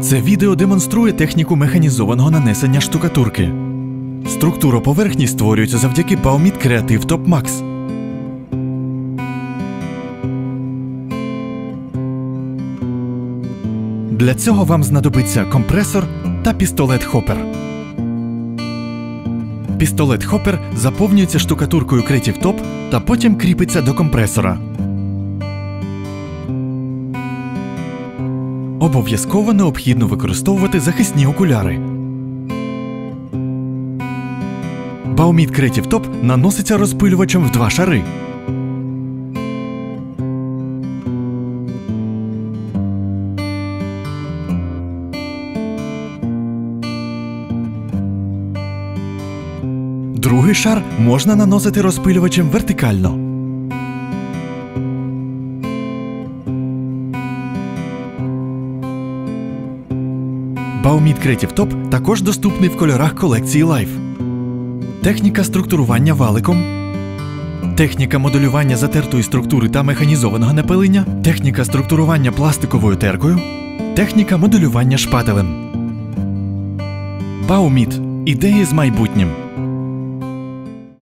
Це відео демонструє техніку механізованого нанесення штукатурки. Структура поверхні створюється завдяки Baumit Creative Top Max. Для цього вам знадобиться компресор та пістолет-хопер. Пістолет-хопер заповнюється штукатуркою Creative Top та потім кріпиться до компресора. Обов'язково необхідно використовувати захисні окуляри. Baumit Creative Top наноситься розпилювачем в два шари. Другий шар можна наносити розпилювачем вертикально. Baumit Creative Top також доступний в кольорах колекції Life. Техніка структурування валиком, техніка моделювання затертої структури та механізованого напилення, техніка структурування пластиковою теркою, техніка моделювання шпателем. Baumit. Ідеї з майбутнім.